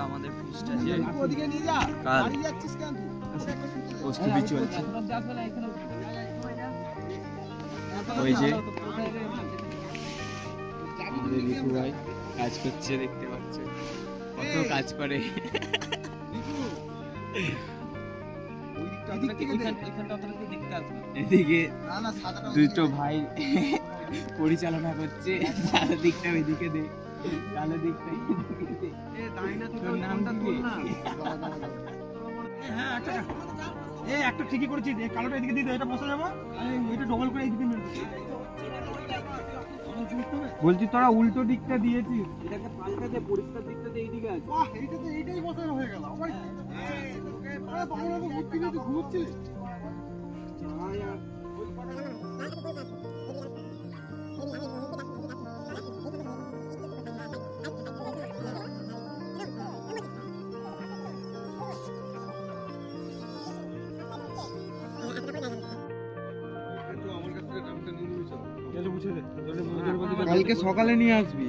আমাদের ফিস্ট আছে। কাল। প্রস্তুতি চলছে ওই যে আমাদের রিপু ভাই কাজ করছে দেখতে পাচ্ছে। কত কাজ করে। এদিকে দুটো ভাই পরিচালনা করছে সাদা দিকটা ওইদিকে দে কালো দিকটা এদিকে দে। তোর নাম কি? এ একটা ঠিকই করেছিস এই কালোটা এদিকে দিয়ে দে, এটা বসা যাব। এটা ডবল করে এদিকে মেরে বলছি তোরা উল্টো দিকটা দিয়েছিস। এটাকে পাল্টা দে পরিষ্কার দিকটা দে এইদিকে আছে বাহ, এইটা তো এইটাই বসানো হয়ে গেল। গিয়ে তুই ঘুরছিস কালকে সকালে নিয়ে আসবি।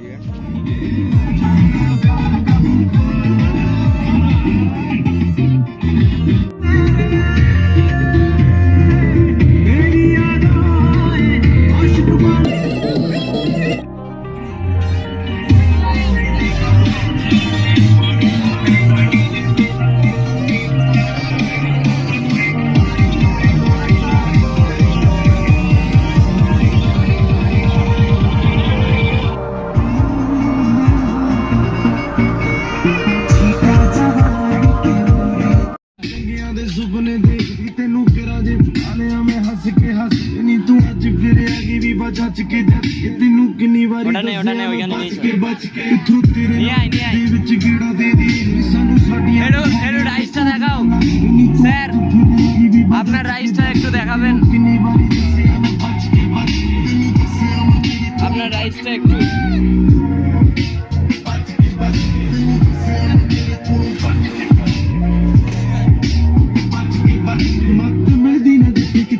ਸੁਪਨੇ ਦੇਖਦੀ ਤੈਨੂੰ ਕਿਰਾ ਜੇ ਆਲਿਆਂ ਮੈਂ ਹੱਸ ਕੇ ਹੱਸ ਕੇ ਨੀ ਤੂੰ ਅੱਜ ਫਿਰ ਆ ਗਈ ਵੀ ਬਚ ਕੇ ਜੱਜ ਕੇ ਤੈਨੂੰ ਕਿੰਨੀ ਵਾਰੀ ਉਡਾਨੇ- ਉਡਾਨੇ ਦੱਸਿਆ ਹੋ ਮੈਂ ਗਿਆ ਬਚ ਕੇ ਬਚ ਕੇ ਇੱਥੋਂ ਤੇਰੇ ਨਹੀਂ ਆਈ, ਨਹੀਂ ਆਈ। ਦੇ ਵਿੱਚ ਗੇੜਾ ਦੇ ਦੀ ਸਾਨੂੰ ਸਾਡੀਆਂ একটু একটু রাইসটা দেখাও ਨੀ ਤੂੰ স্যার ਫਿਰੇਂਗੀ ਵੀ ਬਚ আপনার রাইসটা একটু দেখাবেন ਕਿੰਨੀ ਵਾਰੀ ਦੱਸਿਆ ਮੈਂ ਬਚ ਕੇ ਬਚ ਕੇ ਤੈਨੂੰ ਦੱਸਿਆ ਮੈਂ ਤੇਰੀ আপনার রাইসটা একটু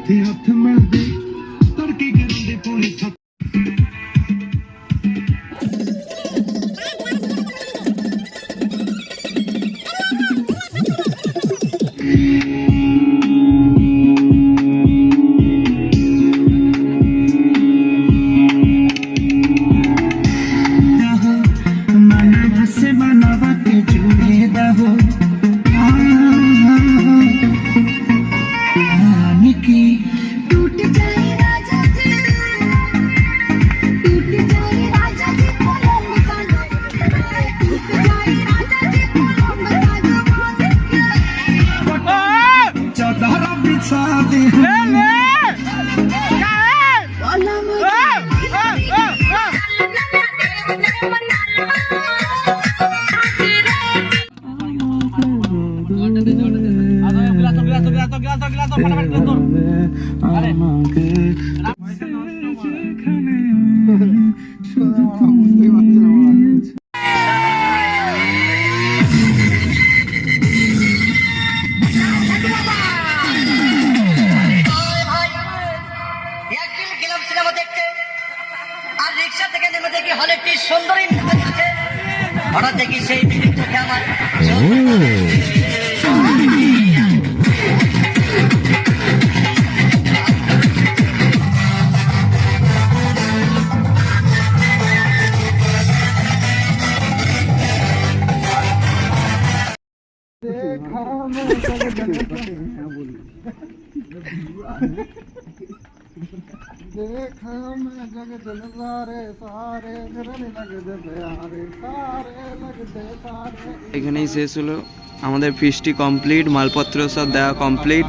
They have to Gracias. সুন্দরী হঠাৎ দেখি সেই মেয়ের চোখে আমার ਦੇਖ ਮੈਂ ਨਜ਼ਾਰੇ ਸਾਰੇ ਮੇਰੇ ਲੱਗਦੇ ਪਿਆਰੇ ਸਾਰੇ ਲੱਗਦੇ ਸਾਰੇ এখানেই শেষ হলো। আমাদের ফিসটি কমপ্লিট মালপত্র সব দেওয়া কমপ্লিট